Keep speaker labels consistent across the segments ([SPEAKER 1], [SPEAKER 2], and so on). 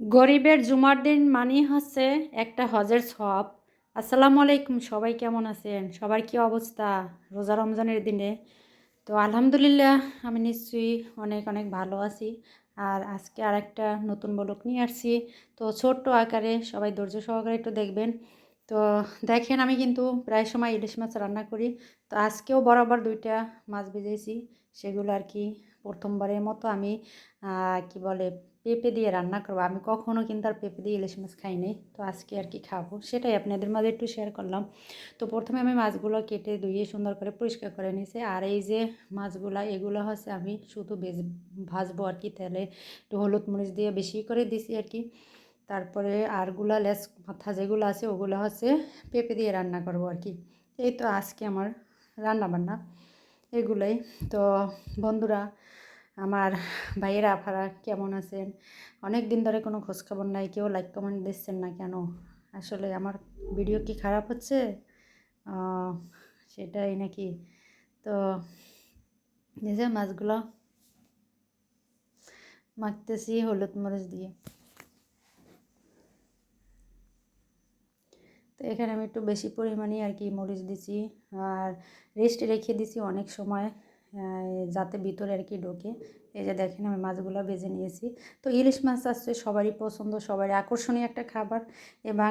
[SPEAKER 1] গরিবের জুমার দিন মানেই হচ্ছে একটা হজের সব আসসালামু আলাইকুম, সবাই কেমন আছেন? সবার কি অবস্থা রোজা রমজানের দিনে? তো আলহামদুলিল্লাহ, আমি নিশ্চয়ই অনেক অনেক ভালো আছি। আর আজকে আর একটা নতুন বলক নিয়ে আসছি। তো ছোট্ট আকারে সবাই ধৈর্য সহকারে একটু দেখবেন। তো দেখেন, আমি কিন্তু প্রায় সময় ইলিশ মাছ রান্না করি। তো আজকেও বরাবর দুইটা মাছ ভেজেছি, সেগুলো আর কি প্রথমবারের মতো আমি কি বলে, পেঁপে দিয়ে রান্না করব। আমি কখনও কিন্তু আর পেঁপে দিয়ে ইলিশ মাছ খাই খাইনি তো আজকে আর কি খাব? সেটাই আপনাদের মাঝে একটু শেয়ার করলাম। তো প্রথমে আমি মাছগুলো কেটে ধুয়ে সুন্দর করে পরিষ্কার করে নিয়েছি। আর এই যে মাছগুলো, এগুলো হচ্ছে আমি শুধু ভেজ ভাজবো আর কি তেলে। একটু হলুদ মরিচ দিয়ে বেশি করে দিছি আর কি। তারপরে আরগুলা, লেস মাথা যেগুলো আছে, ওগুলো হচ্ছে পেঁপে দিয়ে রান্না করব আর কি। এই তো আজকে আমার রান্না বান্না এগুলোই। তো বন্ধুরা, আমার ভাইয়েরা আফারা কেমন আছেন? অনেক দিন ধরে কোনো খোঁজখবর নাই, কেউ লাইক কমেন্ট দিচ্ছেন না কেন? আসলে আমার ভিডিও কি খারাপ হচ্ছে? সেটাই নাকি? তো যে মাছগুলো মাখতেছি, হলুদ মরিচ দিয়ে। এখানে আমি একটু বেশি পরিমাণে আর কি মরিচ দিছি। আর রেস্ট রেখে দিছি অনেক সময়। যাতে ভিতরে আর কি ঢোকে। এই যে দেখেন আমি মাছগুলো ভেজে নিয়েছি। তো ইলিশ মাছ আসছে সবারই পছন্দ, সবারই আকর্ষণীয় একটা খাবার এবং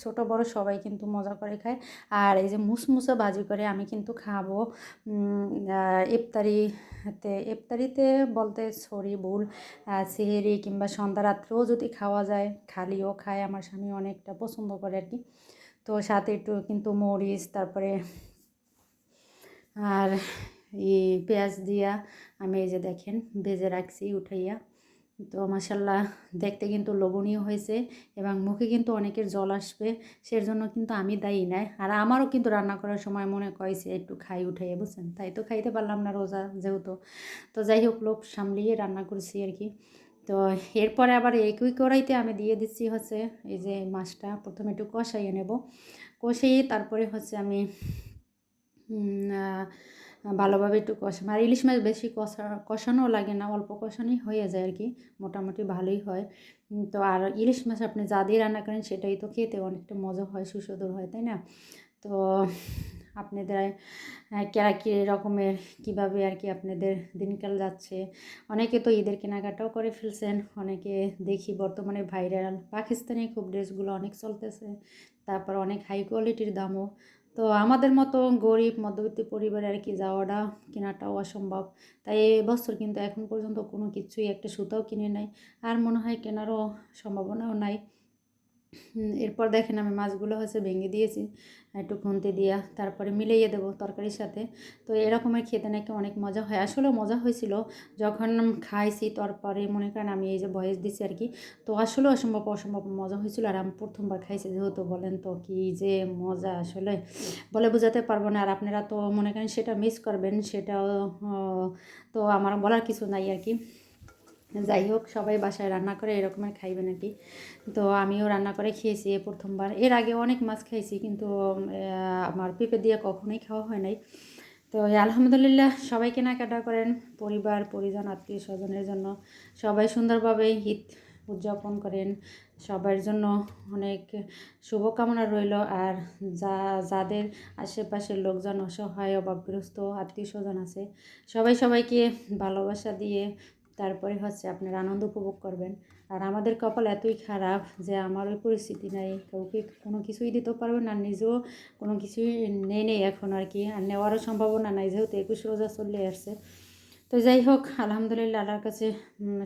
[SPEAKER 1] ছোট, বড় সবাই কিন্তু মজা করে খায়। আর এই যে মুসমুসা ভাজি করে আমি কিন্তু খাব ইফতারিতে ইফতারিতে বলতে ছড়ি ভুল সেহেরি কিংবা সন্ধ্যা রাত্রেও যদি খাওয়া যায়, খালিও খায়, আমার স্বামী অনেকটা পছন্দ করে আর কি। তো সাথে একটু কিন্তু মরিচ, তারপরে আর পেঁয়াজ দিয়া আমি এই যে দেখেন ভেজে রাখছি, উঠাইয়া। তো মাসাল্লাহ দেখতে কিন্তু লোভনীয় হয়েছে এবং মুখে কিন্তু অনেকের জল আসবে সের জন্য কিন্তু আমি দায়ী নাই। আর আমারও কিন্তু রান্না করার সময় মনে কয়েছে একটু খাই, উঠাইয়া, বুঝছেন? তাই তো খাইতে পারলাম না রোজা যেহেতু। তো যাই হোক, লোভ সামলিয়ে রান্না করছি আর কি। তো এরপরে আবার একই কড়াইতে আমি দিয়ে দিচ্ছি হচ্ছে এই যে মাছটা। প্রথমে একটু কষাইয়ে নেব। কষিয়ে তারপরে হচ্ছে আমি ভালোভাবে একটু কষানো। আর ইলিশ মাছ বেশি কষা, কষানো লাগে না, অল্প কষানোই হয়ে যায় আর কি মোটামুটি ভালোই হয়। তো আর ইলিশ মাছ আপনি যা দিয়ে রান্না করেন সেটাই তো খেতে অনেকটা মজা হয় সুস্বাদু হয়, তাই না? তো আপনাদের কেরা কী রকমের, কীভাবে আর কি আপনাদের দিনকাল যাচ্ছে? অনেকে তো ঈদের কেনাকাটাও করে ফেলছেন, অনেকে দেখি বর্তমানে ভাইরাল। পাকিস্তানি খুব ড্রেসগুলো অনেক চলতেছে, তারপর অনেক হাই কোয়ালিটির দামও তো আমাদের মতো গরিব, মধ্যবিত্ত পরিবারে আর কি যাওয়াটা, কেনাটাও অসম্ভব। তাই এবছর কিন্তু এখন পর্যন্ত কোনো কিছুই একটা সুতাও কিনে নাই। আর মনে হয় কেনারও সম্ভাবনাও নাই। এরপর দেখেন আমি মাছগুলো হচ্ছে ভেঙে দিয়েছি, একটু খুন্তি দিয়া তারপরে মিলিয়ে দেবো তরকারির সাথে। তো এরকমের খেতে নাকি অনেক মজা হয়। আসলেও মজা হয়েছিল যখন খাইছি, তারপরে মনে করেন আমি এই যে বয়স দিছি আর কি, তো আসলেও অসম্ভব অসম্ভব মজা হয়েছিল। আর আমি প্রথমবার খাইছি যেহেতু বলেন তো, কি যে মজা আসলে বলে বোঝাতে পারব না। আর আপনারা তো মনে করেন সেটা মিস করবেন, সেটাও তো আমার বলার কিছু নাই আর কি। যাই হোক, সবাই বাসায় রান্না করে এরকমের খাইবে নাকি? তো আমিও রান্না করে খেয়েছি এ প্রথমবার। এর আগে অনেক মাছ খাইছি, কিন্তু আমার পেঁপে দিয়ে কখনোই খাওয়া হয় নাই। তো আলহামদুলিল্লাহ, সবাই কেনাকাটা করেন, পরিবার, পরিজন, আত্মীয় স্বজনের জন্য। সবাই সুন্দরভাবে ঈদ উদযাপন করেন। সবার জন্য অনেক শুভকামনা রইল। আর যা, যাদের আশেপাশের লোকজন অসহায়, অভাবগ্রস্ত, আত্মীয় স্বজন আছে, সবাই সবাইকে ভালোবাসা দিয়ে তারপরে হচ্ছে আপনারা আনন্দ উপভোগ করবেন। আর আমাদের কপাল এতই খারাপ যে আমার ওই পরিস্থিতি নাই। কাউকে কোনো কিছুই দিতে পারবেন আর নিজেও কোনো কিছুই নেই নেই এখন আর কি। আর নেওয়ারও সম্ভাবনা নাই, যেহেতু একুশ রোজা চলে আসছে। তো যাই হোক, আলহামদুলিল্লাহ আল্লাহর কাছে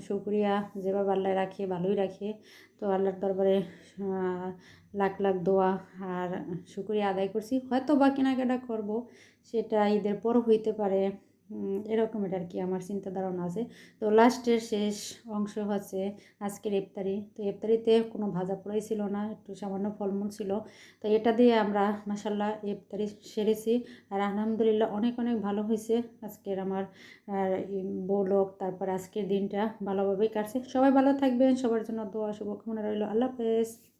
[SPEAKER 1] শুক্রিয়া। যেভাবে আল্লাহ রাখে, ভালোই রাখে। তো আল্লাহর দরবারে লাখ লাখ দোয়া আর শুক্রিয়া আদায় করছি। হয়তো বা কেনাকাটা করব, সেটা ঈদের পর হইতে পারে। এরকমের আর কি আমার চিন্তা ধারণা আছে। তো লাস্টের শেষ অংশ হচ্ছে আজকের ইফতারি। তো ইফতারিতে কোনো ভাজা পোড়াই ছিল না, একটু সামান্য ফলমূল ছিল। তো এটা দিয়ে আমরা মাসাল্লাহ ইফতারি সেরেছি আর আলহামদুলিল্লাহ অনেক অনেক ভালো হয়েছে। আজকের আমার বৌলক তারপর আজকের দিনটা ভালোভাবেই কাটছে। সবাই ভালো থাকবেন, সবার জন্য দোয়া, শুভকামনা রইল। আল্লাহ হাফেজ।